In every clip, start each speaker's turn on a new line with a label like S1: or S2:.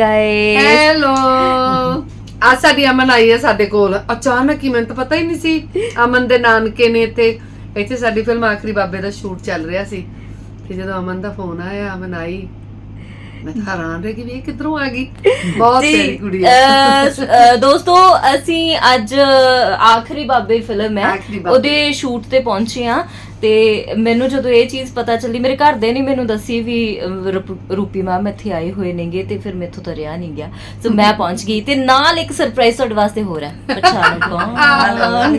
S1: Guys
S2: hello ਆ ਸਾਡੀ ਅਮਨ ਆਈ ਹੈ ਸਾਡੇ ਕੋਲ। ਅਚਾਨਕ ਹੀ ਮੈਨੂੰ ਤਾਂ ਪਤਾ ਹੀ ਨਹੀਂ ਸੀ। ਅਮਨ ਦੇ ਨਾਨਕੇ ਨੇ ਇੱਥੇ ਇੱਥੇ ਸਾਡੀ ਫਿਲਮ ਆਖਰੀ ਬਾਬੇ ਦਾ ਸ਼ੂਟ ਚੱਲ ਰਿਹਾ ਸੀ। ਤੇ ਜਦੋਂ ਅਮਨ ਦਾ ਫੋਨ ਆਇਆ ਅਮਨ ਆਈ। ਮੈਂ ਤਾਂ ਹੈਰਾਨ ਰਹਿ ਗਈ ਵੀ ਇਹ ਕਿੱਧਰੋਂ ਆ ਗਈ। ਬਹੁਤ ਪਿਆਰੀ ਕੁੜੀ ਹੈ।
S1: ਦੋਸਤੋ ਅਸੀਂ ਅੱਜ ਆਖਰੀ ਬਾਬੇ ਫਿਲਮ ਹੈ।
S2: ਆਖਰੀ ਬਾਬੇ।
S1: ਉਹਦੇ ਸ਼ੂਟ ਤੇ ਪਹੁੰਚੇ ਆ ਤੇ ਮੈਨੂੰ ਜਦੋਂ ਇਹ ਚੀਜ਼ ਪਤਾ ਚੱਲੀ ਮੇਰੇ ਘਰ ਦੇ ਨਹੀਂ ਮੈਨੂੰ ਦੱਸੀ ਵੀ ਅਹ, ਰੂਪ- ਮੈਮ ਇੱਥੇ ਆਏ ਹੋਏ ਨੇਗੇ ਤੇ ਫਿਰ ਮੈਥੋਂ ਤਾਂ ਰਿਹਾ ਨਹੀਂ ਗਿਆ। ਸੋ ਮੈਂ ਪਹੁੰਚ ਗਈ ਤੇ ਨਾਲ ਇੱਕ ਸਰਪ੍ਰਾਈਜ਼ ਤੁਹਾਡੇ ਵਾਸਤੇ ਹੋ। ਰਿਹਾ ਪਛਾਣੋ ਕੌਣ?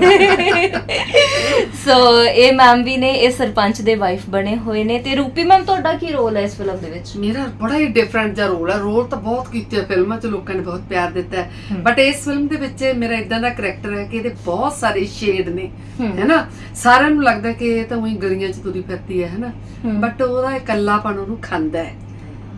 S1: ਸੋ ਇਹ ਮੈਮ ਵੀ ਨੇ ਇਹ ਸਰਪੰਚ ਦੇ ਵਾਈਫ ਬਣੇ ਹੋਏ ਨੇ ਤੇ ਰੂਪੀ ਮੈਮ ਤੁਹਾਡਾ ਕੀ ਰੋਲ ਹੈ ਇਸ ਫਿਲਮ ਦੇ ਵਿੱਚ?
S2: ਮੇਰਾ ਬੜਾ ਹੀ ਡਿਫਰੈਂਟ ਜਿਹਾ ਰੋਲ ਹੈ ਰੋਲ ਤਾਂ ਬਹੁਤ ਕੀਤੇ ਆ ਫਿਲਮਾਂ 'ਚ ਲੋਕਾਂ ਨੇ ਬਹੁਤ ਪਿਆਰ ਦਿੱਤਾ ਹੈ। ਬਟ ਇਸ ਫਿਲਮ ਦੇ ਵਿੱਚ ਮੇਰਾ ਇਦਾਂ ਦਾ ਕਰੈਕਟਰ ਹੈ ਕਿ ਇਹਦੇ ਬਹੁਤ ਸਾਰੇ ਸ਼ੇਡ ਨੇ
S1: ਹਮ।
S2: ਹੈਨਾ ਸਾਰਿਆਂ ਨੂੰ ਲੱਗਦਾ ਕਿ ਇਹ ਤਾਂ ਉਹੀ ਗਲੀਆਂ 'ਚ ਤੁਰੀ ਫਿਰਦੀ ਹੈ ਹੈਨਾ। ਬਟ ਉਹਦਾ ਇਕੱਲਾਪਨ ਉਹਨੂੰ ਖਾਂਦਾ ਹੈ।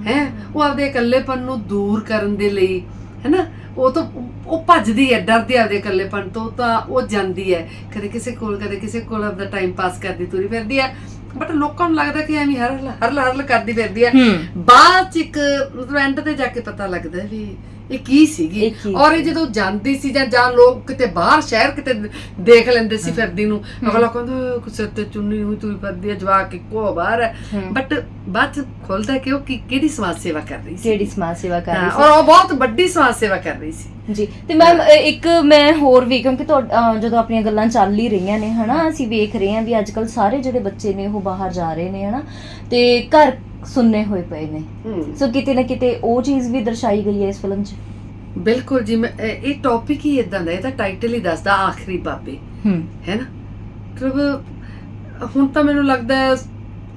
S2: ਹੈ? ਉਹ ਆਪਦੇ ਇਕੱਲੇਪਨ ਨੂੰ ਦੂਰ ਕਰਨ ਦੇ ਲਈ ਹੈਨਾ? ਉਹ ਤਾਂ ਉਹ ਭੱਜਦੀ ਹੈ ਡਰਦੀ ਆਪਦੇ ਇਕੱਲੇਪਨ ਤੋਂ ਤਾਂ ਉਹ ਜਾਂਦੀ ਹੈ। ਕਦੇ ਕਿਸੇ ਕੋਲ ਕਦੇ ਕਿਸੇ ਕੋਲ ਆਪਦਾ ਟਾਈਮ ਪਾਸ ਕਰਦੀ ਤੁਰੀ ਫਿਰਦੀ ਹੈ। ਬਟ ਲੋਕਾਂ ਨੂੰ ਲੱਗਦਾ ਕਿ ਐਵੇਂ ਹਰ ਹਰ ਹਰ ਕਰਦੀ ਫਿਰਦੀ ਹੈ। ਬਾਅਦ ਚ ਇੱਕ ਮਤਲਬ ਐਂਡ ਤੇ ਜਾ ਕੇ ਪਤਾ ਲੱਗਦਾ ਵੀ ਇਹ ਕੀ ਸੀਗੀ?
S1: ਇਹ ਕੀ
S2: ਔਰ ਇਹ ਜਦੋਂ ਜਾਂਦੀ ਸੀ ਜਾਂ ਜਾਂ ਲੋਕ ਕਿਤੇ ਬਾਹਰ ਸ਼ਹਿਰ ਕਿਤੇ ਦੇਖ ਲੈਂਦੇ ਸੀ ਫਿਰਦੀ ਨੂੰ ਅਗਲਾ ਕਹਿੰਦਾ ਕਿਸੇ ਤੇ ਚੁੰਨੀ ਹੋਈ ਤੁਰੀ ਫਿਰਦੀ ਹੈ ਜਵਾਕ ਇੱਕੋ ਬਾਹਰ ਹੈ।
S1: ਹਮ।
S2: ਬਟ ਬਾਅਦ ਚ ਖੁੱਲਦਾ ਕਿ ਉਹ ਕੀ ਕਿਹੜੀ ਸਮਾਜ ਸੇਵਾ ਕਰ ਰਹੀ ਸੀ?
S1: ਜਿਹੜੀ ਸਮਾਜ ਸੇਵਾ ਕਰ ਰਹੀ
S2: ਹਾਂ,
S1: ਸੀ?
S2: ਔਰ ਉਹ ਬਹੁਤ ਵੱਡੀ ਸਮਾਜ ਸੇਵਾ ਕਰ ਰਹੀ ਸੀ।
S1: ਜੀ ਤੇ ਮੈਮ ਇੱਕ ਮੈਂ ਹੋਰ ਵੀ ਕਿਉਂਕਿ ਤੁਹਾ- ਅਹ ਜਦੋਂ ਆਪਣੀਆਂ ਗੱਲਾਂ ਚੱਲ ਹੀ ਰਹੀਆਂ ਨੇ ਹਨਾ ਅਸੀਂ ਵੇਖ ਰਹੇ ਹਾਂ ਵੀ ਅੱਜ ਕੱਲ ਸਾਰੇ ਜਿਹੜੇ ਬੱਚੇ ਨੇ ਉਹ ਬਾਹਰ ਜਾ ਰਹੇ ਨੇ ਹਨਾ। ਤੇ ਘਰ ਸੁੰਨੇ ਹੋਏ ਪਏ ਨੇ।
S2: ਹਮ,
S1: ਸੋ ਕਿਤੇ ਨਾ ਕਿਤੇ ਉਹ ਚੀਜ਼ ਵੀ ਦਰਸਾਈ ਗਈ ਹੈ ਇਸ ਫਿਲਮ 'ਚ।
S2: ਬਿਲਕੁਲ ਜੀ ਮੈਂ ਇਹ ਇਹ ਟੌਪਿਕ ਹੀ ਇਦਾਂ ਦਾ ਇਹਦਾ ਟਾਈਟਲ ਹੀ ਦੱਸਦਾ ਆਖਰੀ ਬਾਬੇ।
S1: ਹੂੰ।
S2: ਹੈ ਨਾ? ਮਤਲਬ ਹੁਣ ਤਾਂ ਮੈਨੂੰ ਲੱਗਦਾ ਹੈ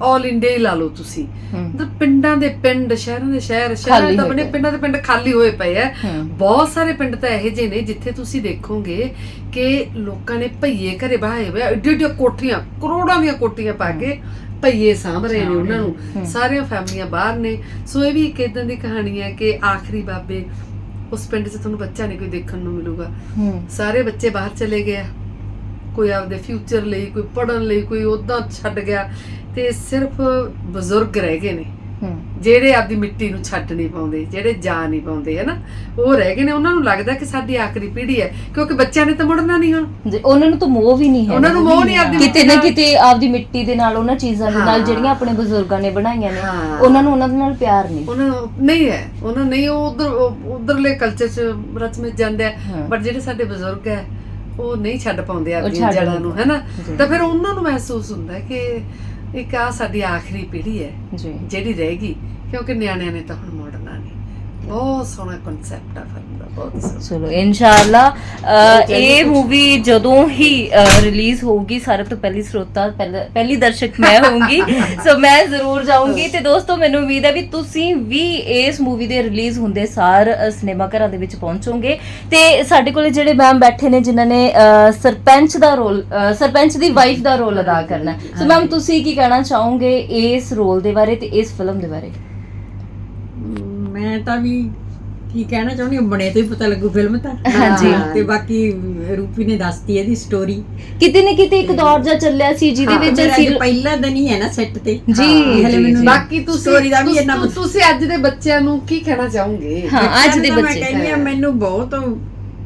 S2: ਆਲ ਇੰਡੀਆ ਹੀ ਲਾ ਲਓ ਤੁਸੀਂ।
S1: ਹੂੰ।
S2: ਮਤਲਬ ਪਿੰਡਾਂ ਦੇ ਪਿੰਡ ਸ਼ਹਿਰਾਂ ਦੇ ਸ਼ਹਿਰ ਸ਼ਹਿਰਾਂ
S1: ਖਾਲੀ
S2: ਤਾਂ
S1: ਹੋਏ
S2: ਬਣੇ
S1: ਪਏ।
S2: ਪਿੰਡਾਂ ਦੇ ਪਿੰਡ ਖਾਲੀ ਹੋਏ ਪਏ ਆ
S1: ਹੂੰ।
S2: ਬਹੁਤ ਸਾਰੇ ਪਿੰਡ ਤਾਂ ਇਹੋ ਜਿਹੇ ਨੇ ਜਿੱਥੇ ਤੁਸੀਂ ਦੇਖੋਗੇ ਕਿ ਲੋਕਾਂ ਨੇ ਭਈਏ ਘਰੇ ਬਹਾਏ ਹੋਏ ਆ ਏਡੀਆਂ ਕੋਠੀਆਂ ਕਰੋੜਾਂ ਦੀਆਂ ਕੋਠੀਆਂ ਪਾ ਕੇ ਭਈਏ ਸਾਂਭ ਰਹੇ ਨੇ ਉਹਨਾਂ। ਨੂੰ। ਸਾਰੀਆਂ ਫੈਮਲੀਆਂ ਬਾਹਰ ਨੇ। ਸੋ ਇਹ ਵੀ ਇੱਕ ਇਦਾਂ ਦੀ ਕਹਾਣੀ ਹੈ ਕਿ ਆਖਰੀ ਬਾਬੇ ਉਸ ਪਿੰਡ 'ਚ ਤੁਹਾਨੂੰ ਬੱਚਾ ਨਹੀਂ ਕੋਈ ਦੇਖਣ ਨੂੰ ਮਿਲੂਗਾ। ਸਾਰੇ ਬੱਚੇ ਬਾਹਰ ਚਲੇ ਗਏ ਆ। ਕੋਈ ਆਪਦੇ ਫਿਊਚਰ ਲਈ ਕੋਈ ਪੜਨ ਲਈ ਕੋਈ ਉਦਾਂ ਛੱਡ ਗਿਆ ਤੇ ਸਿਰਫ ਬਜ਼ੁਰਗ ਰਹਿ ਗਏ ਨੇ।
S1: ਹੂੰ।
S2: ਜਿਹੜੇ ਆਪਦੀ ਮਿੱਟੀ ਨੂੰ ਛੱਡ ਨਹੀਂ ਪਾਉਂਦੇ ਜਿਹੜੇ ਜਾ ਨਹੀਂ ਪਾਉਂਦੇ ਹਨਾ ਉਹ ਰਹਿ ਗਏ ਨੇ ਉਹਨਾਂ ਨੂੰ ਲੱਗਦਾ ਕਿ ਸਾਡੀ ਆਖਰੀ ਪੀੜ੍ਹੀ ਹੈ ਕਿਉਂਕਿ ਬੱਚਿਆਂ ਨੇ ਤਾਂ ਮੁੜਨਾ ਨਹੀਂ ਹੁਣ
S1: ਜੀ, ਉਹਨਾਂ ਨੂੰ ਤਾਂ ਮੋਹ ਵੀ ਨਹੀਂ ਹੈ
S2: ਉਹਨਾਂ ਨੂੰ ਮੋਹ ਨਹੀਂ ਆਪਦੀ
S1: ਕਿਤੇ ਨਾ। ਕਿਤੇ ਆਪਦੀ ਮਿੱਟੀ ਦੇ ਨਾਲ ਉਹਨਾਂ ਚੀਜ਼ਾਂ ਦੇ ਨਾਲ
S2: ਹਾਂ।
S1: ਜਿਹੜੀਆਂ ਆਪਣੇ ਬਜ਼ੁਰਗਾਂ ਨੇ ਬਣਾਈਆਂ ਨੇ
S2: ਹਾਂ।
S1: ਉਹਨਾਂ ਨੂੰ ਉਹਨਾਂ ਦੇ ਨਾਲ ਪਿਆਰ ਨਹੀਂ
S2: ਉਹਨਾਂ ਨੂੰ ਨਹੀਂ ਹੈ ਉਹਨਾਂ ਨੂੰ ਨਹੀਂ ਉਹ ਉਧਰ ਉਧਰਲੇ ਕਲਚਰ ਚ ਰਚਮੇ ਜਾਂਦੇ ਆ
S1: ਹਾਂ।
S2: ਬਟ ਜਿਹੜੇ ਸਾਡੇ ਬਜ਼ੁਰਗ ਹੈ ਉਹ ਨਹੀਂ ਛੱਡ ਪਾਉਂਦੇ ਆਪਣੀਆਂ
S1: ਛੱਡ
S2: ਜੜਾਂ ਨੂੰ ਹੈਨਾ
S1: ਜੀ।
S2: ਤਾਂ ਫਿਰ ਉਹਨਾਂ ਨੂੰ ਮਹਿਸੂਸ ਹੁੰਦਾ ਹੈ ਕਿ ਇੱਕ ਆ ਸਾਡੀ ਆਖਰੀ ਪੀੜ੍ਹੀ ਹੈ
S1: ਜੀ।
S2: ਜਿਹੜੀ ਰਹੇਗੀ ਕਿਉਂਕਿ ਨਿਆਣਿਆਂ ਨੇ ਤਾਂ ਹੁਣ ਮੁੜਨਾ ਨਹੀਂ। ਬਹੁਤ ਸੋਹਣਾ ਕਨਸੈਪਟ ਆ ਫਿਲਮ ਦਾ ਬਹੁਤ ਸੋਹਣਾ।
S1: ਚਲੋ ਇਨਸ਼ਾਅੱਲਾ ਇਹ ਮੂਵੀ ਜਦੋਂ ਹੀ ਰਿਲੀਜ਼ ਹੋਊਗੀ ਸਾਰੇ ਤੋਂ ਪਹਿਲੀ ਸਰੋਤਾ ਪਹਿਲਾ- ਪਹਿਲੀ ਦਰਸ਼ਕ ਮੈਂ ਹੋਊਂਗੀ। ਸੋ ਮੈਂ ਜ਼ਰੂਰ ਜਾਊਂਗੀ। ਤੇ ਦੋਸਤੋ ਮੈਨੂੰ ਉਮੀਦ ਹੈ ਵੀ ਤੁਸੀਂ ਵੀ ਇਸ ਮੂਵੀ ਦੇ ਰਿਲੀਜ਼ ਹੁੰਦੇ ਸਾਰ ਸਿਨੇਮਾ ਘਰਾਂ ਦੇ ਵਿੱਚ ਪਹੁੰਚੋਗੇ। ਤੇ ਸਾਡੇ ਕੋਲੇ ਜਿਹੜੇ ਮੈਮ ਬੈਠੇ ਨੇ ਜਿਨ੍ਹਾਂ ਨੇ ਸਰਪੰਚ ਦਾ ਰੋਲ ਸਰਪੰਚ ਦੀ ਵਾਈਫ ਦਾ ਰੋਲ ਅਦਾ ਕਰਨਾ ਹੈ। ਸੋ ਮੈਮ ਤੁਸੀਂ ਕੀ ਕਹਿਣਾ ਚਾਹੋਗੇ ਇਸ ਰੋਲ ਦੇ ਬਾਰੇ ਤੇ ਇਸ ਫਿਲਮ ਦੇ ਬਾਰੇ?
S3: ਮੈਂ ਤਾਂ ਵੀ ਕੀ ਕਹਿਣਾ ਚਾਹੁੰਦੀ ਹਾਂ ਬਣੇ ਤੋਂ ਹੀ ਪਤਾ ਲੱਗੂ ਫਿਲਮ ਤਾਂ।
S1: ਹਾਂਜੀ।
S3: ਤੇ ਬਾਕੀ ਰੂਪੀ ਨੇ ਦੱਸਤੀ ਇਹਦੀ ਸਟੋਰੀ
S1: ਕਿਤੇ ਨਾ ਕਿਤੇ ਇੱਕ ਦੌਰ ਜਾ ਚੱਲਿਆ ਸੀ ਜਿਹਦੇ ਵਿੱਚ ਅਸੀਂ
S3: ਪਹਿਲਾ ਦਿਨ ਹੀ ਹੈ ਨਾ ਸੈੱਟ ਤੇ।
S1: ਜੀ,
S3: ਹਲੇ
S1: ਜੀ,
S3: ਮੈਨੂੰ
S1: ਜੀ।
S2: ਬਾਕੀ ਤੁਸੀਂ
S3: ਸਟੋਰੀ ਦਾ ਵੀ ਇੰਨਾ
S2: ਤੁਸ- ਤੁਸੀਂ ਅੱਜ ਦੇ ਬੱਚਿਆਂ ਨੂੰ ਕੀ ਕਹਿਣਾ ਚਾਹੋਗੇ?
S1: ਹਾਂ ਅੱਜ ਦੇ
S3: ਤਾਂ ਮੈਂ
S1: ਬੱਚੇ।
S3: ਕਹਿੰਦੀ ਹਾਂ ਮੈਨੂੰ ਬਹੁਤ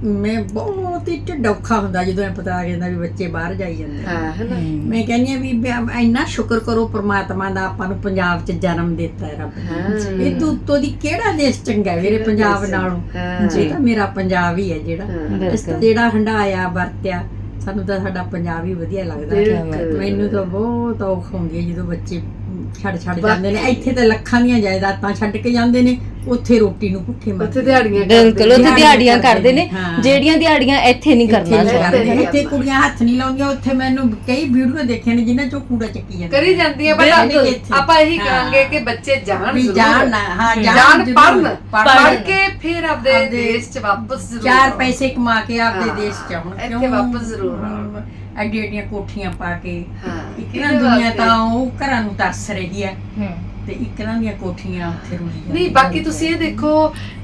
S3: ਮੈਂ ਬਹੁਤ ਹੀ ਢਿੱਡ ਔਖਾ ਹੁੰਦਾ ਜਦੋਂ ਇਹ ਪਤਾ ਆ ਜਾਂਦਾ ਵੀ ਬੱਚੇ ਬਾਹਰ ਜਾਈ ਜਾਂਦੇ
S2: ਹਾਂ ਹੈਨਾ।
S3: ਮੈਂ ਕਹਿੰਦੀ ਹਾਂ ਵੀ ਬ- ਇੰਨਾ ਸ਼ੁਕਰ ਕਰੋ ਪ੍ਰਮਾਤਮਾ ਦਾ ਆਪਾਂ ਨੂੰ ਪੰਜਾਬ 'ਚ ਜਨਮ ਦਿੱਤਾ ਹੈ ਰੱਬ ਨੇ।
S2: ਹਾਂ।
S3: ਇਹ ਤੋਂ ਉੱਤੋਂ ਦੀ ਕਿਹੜਾ ਦੇਸ਼ ਚੰਗਾ ਹੈ ਮੇਰੇ
S2: ਕਿਹੜਾ
S3: ਪੰਜਾਬ
S2: ਦੇਸ਼
S3: ਨਾਲੋਂ?
S2: ਹਾਂ।
S3: ਜੀ ਤਾਂ ਮੇਰਾ ਪੰਜਾਬ ਹੀ ਹੈ ਜਿਹੜਾ। ਇਸ ਤੋਂ ਜਿਹੜਾ ਹੰਡਾਇਆ ਵਰਤਿਆ ਸਾਨੂੰ ਤਾਂ ਸਾਡਾ ਪੰਜਾਬ ਹੀ ਵਧੀਆ ਲੱਗਦਾ ਹੈ।
S2: ਬਿਲਕੁਲ।
S3: ਮੈਨੂੰ ਤਾਂ ਬਹੁਤ ਔਖ ਹੁੰਦੀ ਹੈ ਜਦੋਂ ਬੱਚੇ ਛੱਡ ਛੱਡ ਜਾਂਦੇ ਨੇ। ਇੱਥੇ ਤਾਂ ਲੱਖਾਂ ਦੀਆਂ ਜਾਇਦਾਦਾਂ ਛੱਡ ਕੇ ਜਾਂਦੇ ਨੇ। ਉੱਥੇ ਰੋਟੀ ਨੂੰ ਭੁੱਖੇ
S2: ਉੱਥੇ
S3: ਮਰਦੇ
S2: ਦਿਹਾੜੀਆਂ
S1: ਬਿਲਕੁਲ ਉੱਥੇ
S3: ਦਿਹਾੜੀਆਂ
S1: ਕਰਦੇ ਨੇ
S3: ਹਾਂ।
S1: ਜਿਹੜੀਆਂ ਦਿਹਾੜੀਆਂ ਇੱਥੇ ਨਹੀਂ ਕਰਨਾ
S3: ਇੱਥੇ
S1: ਚਾਹੁੰਦੇ।
S3: ਇੱਥੇ ਕੁੜੀਆਂ ਹੱਥ ਨਹੀਂ ਲਾਉਂਦੀਆਂ ਉੱਥੇ ਮੈਨੂੰ ਕਈ ਵੀਡੀਓ ਦੇਖੇ ਨੇ ਜਿਨ੍ਹਾਂ ਚੋਂ ਕੂੜਾ ਚੱਕੀ ਜਾਂਦੇ
S2: ਕਰੀ ਜਾਂਦੀ ਹੈ
S3: ਬਿਲਕੁਲ।
S2: ਬਟ ਆਪਾਂ ਇਹੀ
S3: ਹਾਂ।
S2: ਕਹਾਂਗੇ ਕਿ ਬੱਚੇ ਜਾਣ
S3: ਵੀ
S2: ਜ਼ਰੂਰ
S3: ਜਾਣ ਨਾ, ਹਾਂ, ਜਾਣ
S2: ਜਾਣ
S3: ਪੜ੍ਹਨ।
S2: ਪੜ੍ਹ ਕੇ ਫਿਰ ਆਪਦੇ
S3: ਆਪਦੇ
S2: ਦੇਸ਼ ਚ ਵਾਪਸ ਜ਼ਰੂਰ
S3: ਚਾਰ
S2: ਆਉਣ।
S3: ਪੈਸੇ ਕਮਾ ਕੇ ਆਪਦੇ ਦੇਸ਼ ਚ ਆਉਣ
S2: ਇੱਥੇ ਵਾਪਸ ਜ਼ਰੂਰ ਆਉਣ।
S3: ਐਡੀ ਐਡੀਆਂ ਕੋਠੀਆਂ ਪਾ ਕੇ
S2: ਹਾਂ
S3: ਇੱਕ
S2: ਇਹਦੇ
S3: ਨਾ ਦੁਨੀਆ
S2: ਵਾਸਤੇ-
S3: ਤਾਂ ਉਹ ਘਰਾਂ ਨੂੰ ਤਰਸ ਰਹੀ ਹੈ
S1: ਹੂੰ
S3: ਤੇ ਇੱਕ ਨਾ ਦੀਆਂ ਕੋਠੀਆਂ ਉੱਥੇ ਰੁਲੀ ਜਾਂਦੀਆਂ
S2: ਨਹੀਂ ਬਾਕੀ ਤੁਸੀਂ ਇਹ ਦੇਖੋ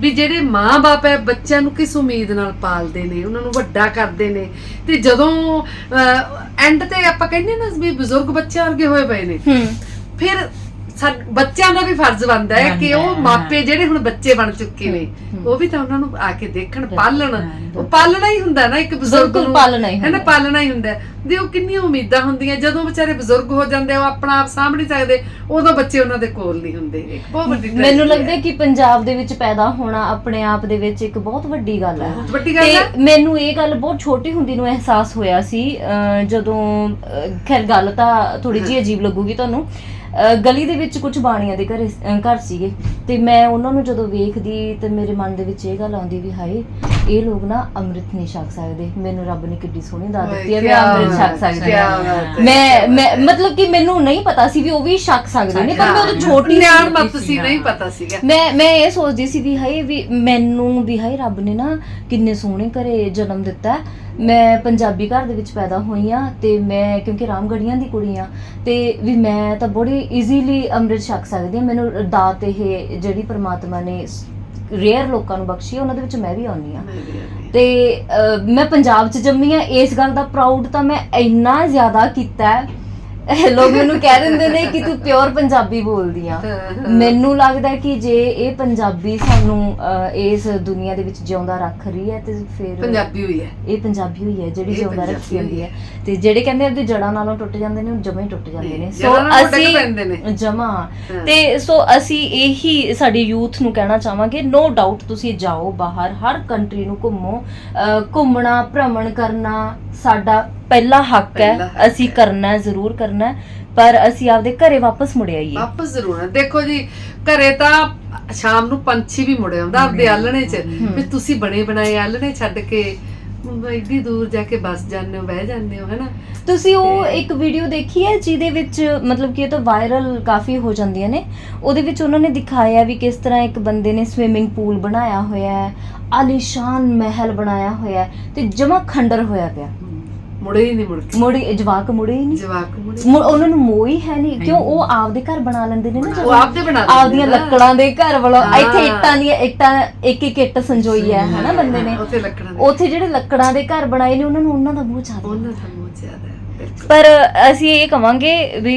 S2: ਵੀ ਜਿਹੜੇ ਮਾਂ-ਬਾਪ ਹੈ ਬੱਚਿਆਂ ਨੂੰ ਕਿਸ ਉਮੀਦ ਨਾਲ ਪਾਲਦੇ ਨੇ? ਉਹਨਾਂ ਨੂੰ ਵੱਡਾ ਕਰਦੇ ਨੇ। ਤੇ ਜਦੋਂ ਐਂਡ ਤੇ ਆਪਾਂ ਕਹਿੰਦੇ ਨਾ ਵੀ ਬਜ਼ੁਰਗ ਬੱਚੇ ਵਰਗੇ ਹੋਏ ਪਏ ਨੇ
S1: ਹੂੰ।
S2: ਫਿਰ ਬੱਚਿਆਂ ਦਾ ਵੀ ਫਰਜ਼ ਬਣਦਾ ਹੈ ਕਿ ਉਹ ਮਾਪੇ ਜਿਹੜੇ ਹੁਣ ਬੱਚੇ ਬਣ ਚੁੱਕੇ ਨੇ ਉਹ ਵੀ ਤਾਂ ਉਹਨਾਂ ਨੂੰ ਆ ਕੇ ਦੇਖਣ ਪਾਲਣ। ਉਹ ਪਾਲਣਾ ਹੀ ਹੁੰਦਾ ਨਾ ਇੱਕ ਬਜ਼ੁਰਗ
S1: ਬਿਲਕੁਲ
S2: ਨੂੰ
S1: ਪਾਲਣਾ ਹੀ
S2: ਹੈ ਨਾ। ਪਾਲਣਾ ਹੀ ਹੁੰਦਾ। ਹੈ। ਦੇ ਉਹ ਕਿੰਨੀਆਂ ਉਮੀਦਾਂ ਹੁੰਦੀਆਂ ਜਦੋਂ ਵਿਚਾਰੇ ਬਜ਼ੁਰਗ ਹੋ ਜਾਂਦੇ ਆ, ਉਹ ਆਪਣਾ ਆਪ ਸਾਂਭ ਨਹੀਂ ਸਕਦੇ ਉਦੋਂ ਬੱਚੇ ਉਹਨਾਂ ਦੇ ਕੋਲ ਨਹੀਂ ਹੁੰਦੇ। ਇੱਕ ਬਹੁਤ ਵੱਡੀ
S1: ਮੈਨੂੰ ਲੱਗਦਾ ਕਿ ਪੰਜਾਬ ਦੇ ਵਿੱਚ ਪੈਦਾ ਹੋਣਾ ਆਪਣੇ ਆਪ ਦੇ ਵਿੱਚ ਇੱਕ ਬਹੁਤ ਵੱਡੀ ਗੱਲ ਹੈ।
S2: ਬਹੁਤ ਵੱਡੀ ਗੱਲ ਹੈ।
S1: ਤੇ ਮੈਨੂੰ ਇਹ ਗੱਲ ਬਹੁਤ ਛੋਟੀ ਹੁੰਦੀ ਨੂੰ ਅਹਿਸਾਸ ਹੋਇਆ ਸੀ ਜਦੋਂ ਖੈਰ ਗੱਲ ਤਾਂ ਥੋੜੀ ਜਿਹੀ ਅਜੀਬ ਲੱਗੂਗੀ ਤੁਹਾਨੂੰ। ਗਲੀ ਦੇ ਵਿੱਚ ਕੁਝ ਬਾਣੀਆਂ ਦੇ ਘਰ ਘਰ ਸੀਗੇ। ਤੇ ਮੈਂ ਉਹਨਾਂ ਨੂੰ ਜਦੋਂ ਵੇਖਦੀ ਤੇ ਮੇਰੇ ਮਨ ਦੇ ਵਿੱਚ ਇਹ ਗੱਲ ਆਉਂਦੀ ਵੀ ਹਾਏ ਇਹ ਲੋਕ ਨਾ ਅੰਮ੍ਰਿਤ ਨਹੀਂ ਛਕ ਸਕਦੇ। ਮੈਨੂੰ ਰੱਬ ਨੇ ਕਿੱਡੀ ਸੋਹਣੀ ਦਾਤ ਦਿੱਤੀ ਹੈ ਮੈਂ ਅੰਮ੍ਰਿਤ ਛਕ ਸਕਦੀ ਹਾਂ। ਮੈਂ ਮੈਂ ਮਤਲਬ ਕਿ ਮੈਨੂੰ ਨਹੀਂ ਪਤਾ ਸੀ ਵੀ ਉਹ ਵੀ ਛਕ ਸਕਦੇ ਨੇ ਪਰ ਮੈਂ ਉਦੋਂ ਛੋਟੀ
S2: ਨਿਆਣ
S1: ਸੀ
S2: ਮਤ ਸੀ ਨਹੀਂ ਪਤਾ ਸੀਗਾ।
S1: ਮੈਂ ਮੈਂ ਇਹ ਸੋਚਦੀ ਸੀ ਵੀ ਹਾਏ ਵੀ ਮੈਨੂੰ ਵੀ ਹਾਏ ਰੱਬ ਨੇ ਨਾ ਕਿੰਨੇ ਸੋਹਣੇ ਘਰੇ ਜਨਮ ਦਿੱਤਾ। ਮੈਂ ਪੰਜਾਬੀ ਘਰ ਦੇ ਵਿੱਚ ਪੈਦਾ ਹੋਈ ਆ ਤੇ ਮੈਂ ਕਿਉਂਕਿ ਰਾਮਗੜੀਆਂ ਦੀ ਕੁੜੀ ਆ ਤੇ ਵੀ ਮੈਂ ਤਾਂ ਬੜੀ ਈਜ਼ੀਲੀ ਅੰਮ੍ਰਿਤ ਛਕ ਸਕਦੀ ਹਾਂ। ਮੈਨੂੰ ਦਾਤ ਇਹ ਜਿਹੜੀ ਪ੍ਰਮਾਤਮਾ ਨੇ ਰੇਅਰ ਲੋਕਾਂ ਨੂੰ ਬਖਸ਼ੀ ਹੈ, ਉਹਨਾਂ ਦੇ ਵਿੱਚ ਮੈਂ ਵੀ ਆਉਣੀ ਆ ਤੇ ਅਹ, ਮੈਂ ਪੰਜਾਬ 'ਚ ਜੰਮੀ ਆ ਇਸ ਗੱਲ ਦਾ ਪ੍ਰਾਊਡ ਤਾਂ ਮੈਂ ਇੰਨਾ ਜ਼ਿਆਦਾ ਕੀਤਾ ਹੈ ਇਹ ਲੋਕ ਮੈਨੂੰ ਕਹਿ ਦਿੰਦੇ ਨੇ ਕਿ ਤੂੰ ਪਿਓਰ ਪੰਜਾਬੀ ਬੋਲਦੀ ਆ। ਮੈਨੂੰ ਲੱਗਦਾ ਕਿ ਜੇ ਇਹ ਪੰਜਾਬੀ ਸਾਨੂੰ ਅਹ, ਇਸ ਦੁਨੀਆ ਦੇ ਵਿੱਚ ਜਿਉਂਦਾ ਰੱਖ ਰਹੀ ਹੈ ਤੇ ਫਿਰ
S2: ਪੰਜਾਬੀ ਹੋਈ ਹੈ।
S1: ਇਹ ਪੰਜਾਬੀ ਹੋਈ ਹੈ ਜਿਹੜੀ
S2: ਇਹ
S1: ਜਿਉਂਦਾ
S2: ਪੰਜਾਬੀ
S1: ਰੱਖੀ ਹੁੰਦੀ ਹੈ। ਤੇ ਜਿਹੜੇ ਕਹਿੰਦੇ ਆਪਣੀ ਜੜਾਂ ਨਾਲੋਂ ਟੁੱਟ ਜਾਂਦੇ ਨੇ ਉਹ ਜਮਾਂ ਹੀ ਟੁੱਟ ਜਾਂਦੇ ਨੇ। ਸੋ
S2: ਜੜ੍ਹਾਂ ਨਾਲੋਂ ਡਿੱਗ ਪੈਂਦੇ ਨੇ।
S1: ਅਸੀਂ ਜਮਾ।
S2: ਹਾਂ।
S1: ਤੇ ਸੋ ਅਸੀਂ ਇਹੀ ਸਾਡੀ ਯੂਥ ਨੂੰ ਕਹਿਣਾ ਚਾਹਾਂਗੇ ਨੋ ਡਾਊਟ ਤੁਸੀਂ ਜਾਓ ਬਾਹਰ ਹਰ ਕੰਟਰੀ ਨੂੰ ਘੁੰਮੋ ਅਹ, ਘੁੰਮਣਾ ਭ੍ਰਮਣ ਕਰਨਾ ਸਾਡਾ ਪਹਿਲਾ ਹੱਕ
S2: ਪਹਿਲਾ
S1: ਹੈ
S2: ਹੱਕ
S1: ਅਸੀਂ
S2: ਹੈ।
S1: ਕਰਨਾ ਹੈ, ਜ਼ਰੂਰ ਕਰਨਾ। ਹੈ, ਪਰ ਅਸੀਂ ਆਪਦੇ ਘਰੇ ਵਾਪਸ ਮੁੜ ਆਈਏ।
S2: ਵਾਪਸ ਜ਼ਰੂਰ ਆਉਣਾ। ਦੇਖੋ ਜੀ ਘਰੇ ਤਾਂ ਸ਼ਾਮ ਨੂੰ ਪੰਛੀ ਵੀ ਮੁੜ ਆਉਂਦਾ ਆਪਦੇ ਆਲਣੇ 'ਚ। ਵੀ ਤੁਸੀਂ ਬਣੇ ਬਣਾਏ ਆਲਣੇ ਛੱਡ ਕੇ ਐਡੀ ਦੂਰ ਜਾ ਕੇ ਬਸ ਜਾਂਦੇ ਹੋ ਬਹਿ ਜਾਂਦੇ ਹੋ ਹੈਨਾ?
S1: ਤੁਸੀਂ ਉਹ
S2: ਤੇ-
S1: ਇੱਕ ਵੀਡੀਓ ਦੇਖੀ ਹੈ ਜਿਹਦੇ ਵਿੱਚ ਮਤਲਬ ਕਿ ਇਹ ਤਾਂ ਵਾਇਰਲ ਕਾਫੀ ਹੋ ਜਾਂਦੀਆਂ ਨੇ। ਉਹਦੇ ਵਿੱਚ ਉਹਨਾਂ ਨੇ ਦਿਖਾਇਆ ਵੀ ਕਿਸ ਤਰ੍ਹਾਂ ਇੱਕ ਬੰਦੇ ਨੇ ਸਵਿਮਿੰਗ ਪੂਲ ਬਣਾਇਆ ਹੋਇਆ ਹੈ ਆਲੀਸ਼ਾਨ ਮਹਿਲ ਬਣਾਇਆ ਹੋਇਆ ਹੈ ਤੇ ਜਮਾ ਖੰਡਰ ਹੋਇਆ ਪਿਆ।
S2: ਮੁੜੇ ਹੀ ਨਹੀਂ ਮੁੜ ਕੇ।
S1: ਮੁੜੀ ਜਵਾਕ ਮੁੜੇ ਹੀ ਨਹੀਂ?
S2: ਜਵਾਕ ਮੁੜੇ
S1: ਮੁੜ- ਉਹਨਾਂ ਨੂੰ ਮੋਹ ਹੀ ਹੈ ਨਹੀਂ। ਕਿਉਂ? ਉਹ ਆਪਦੇ ਘਰ ਬਣਾ ਲੈਂਦੇ ਨੇ ਨਾ
S2: ਉਹ
S1: ਜਦੋਂ।
S2: ਆਪਦੇ ਬਣਾ ਲੈਂਦੇ
S1: ਆਪਦੀਆਂ
S2: ਨਾ।
S1: ਲੱਕੜਾਂ ਦੇ ਘਰ ਵੱਲੋਂ।
S2: ਹਾਂ।
S1: ਇੱਥੇ ਇੱਟਾਂ ਦੀਆਂ ਇੱਟਾਂ ਇੱਕ ਇੱਕ ਇੱਟ ਸੰਜੋਈ ਹੈ ਹਨਾ ਬੰਦੇ ਨੇ।
S2: ਉੱਥੇ ਲੱਕੜਾਂ ਦੇ।
S1: ਉੱਥੇ ਜਿਹੜੇ ਲੱਕੜਾਂ ਦੇ ਘਰ ਬਣਾਏ ਨੇ ਉਹਨਾਂ ਨੂੰ ਉਹਨਾਂ ਦਾ ਮੋਹ ਜ਼ਿਆਦਾ
S2: ਉਹਨਾਂ ਦਾ ਮੋਹ ਜ਼ਿਆਦਾ ਹੈ।
S1: ਪਰ ਅਸੀਂ ਇਹ ਕਵਾਂਗੇ ਵੀ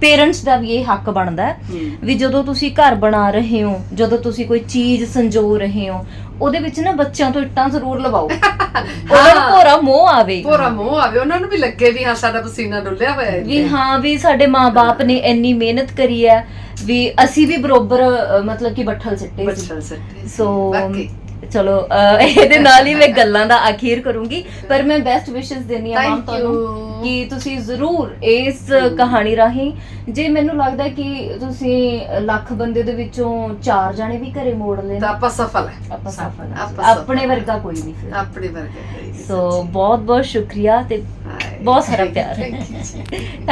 S1: ਪੇਰੈਂਟਸ ਦਾ ਵੀ ਇਹ ਹੱਕ ਬਣਦਾ ਹੈ। ਵੀ ਜਦੋਂ ਤੁਸੀਂ ਘਰ ਬਣਾ ਰਹੇ ਹੋ ਜਦੋਂ ਤੁਸੀਂ ਕੋਈ ਚੀਜ਼ ਸੰਜੋ ਰਹੇ ਹੋ ਉਹਦੇ ਵਿੱਚ ਨਾ ਬੱਚਿਆਂ ਤੋਂ ਇੱਟਾਂ ਜ਼ਰੂਰ ਲਵਾਓ। ਉਹਨਾਂ ਨੂੰ ਭੋਰਾ ਮੋਹ ਆਵੇ।
S2: ਪੂਰਾ ਮੋਹ ਆਵੇ ਉਹਨਾਂ ਨੂੰ ਵੀ ਲੱਗੇ ਵੀ ਹਾਂ ਸਾਡਾ ਪਸੀਨਾ ਡੁੱਲਿਆ ਹੋਇਆ ਹੈ
S1: ਵੀ ਹਾਂ ਵੀ ਸਾਡੇ ਮਾਪੇ ਨੇ ਇੰਨੀ ਮਿਹਨਤ ਕਰੀ ਹੈ ਵੀ ਅਸੀਂ ਵੀ ਬਰੋਬਰ ਮਤਲਬ ਕਿ ਬੱਠਲ ਸਿੱਟੇ ਸੀ।
S2: ਸੱਟੇ
S1: ਸੋ।
S2: ਬਾਕੀ
S1: ਚਲੋ ਅ, ਇਹਦੇ ਨਾਲ ਹੀ ਮੈਂ ਗੱਲਾਂ ਦਾ ਅਖੀਰ ਕਰੂੰਗੀ ਪਰ ਮੈਂ ਬੈਸਟ ਵਿਸ਼ੇਸ ਦੇਣੀ ਆ ਮਾਮ
S2: Thank
S1: ਤੁਹਾਨੂੰ
S2: you.
S1: ਕਿ ਤੁਸੀਂ ਜ਼ਰੂਰ ਇਸ ਕਹਾਣੀ ਰਾਹੀਂ ਜੇ ਮੈਨੂੰ ਲੱਗਦਾ ਕਿ ਤੁਸੀਂ ਲੱਖ ਬੰਦੇ ਦੇ ਵਿੱਚੋਂ ਚਾਰ ਜਾਣੇ ਵੀ ਘਰੇ ਮੋੜ
S2: ਤਾਂ
S1: ਲੈਣਾ
S2: ਆਪਾਂ ਸਫਲ ਹੈ
S1: ਆਪਾਂ ਸਫਲ ਹਾਂ।
S2: ਆਪਾਂ ਸਫਲ
S1: ਆਪਣੇ ਵਰਗਾ ਕੋਈ ਨਹੀਂ ਫਿਰ
S2: ਆਪਣੇ ਵਰਗੇ
S1: ਸੋ ਬਹੁਤ ਬਹੁਤ ਸ਼ੁਕਰੀਆ ਤੇ
S2: ਹਾਏ।
S1: ਬਹੁਤ ਸਾਰਾ ਪਿਆਰ ਹੈ
S2: Thank you ਜੀ।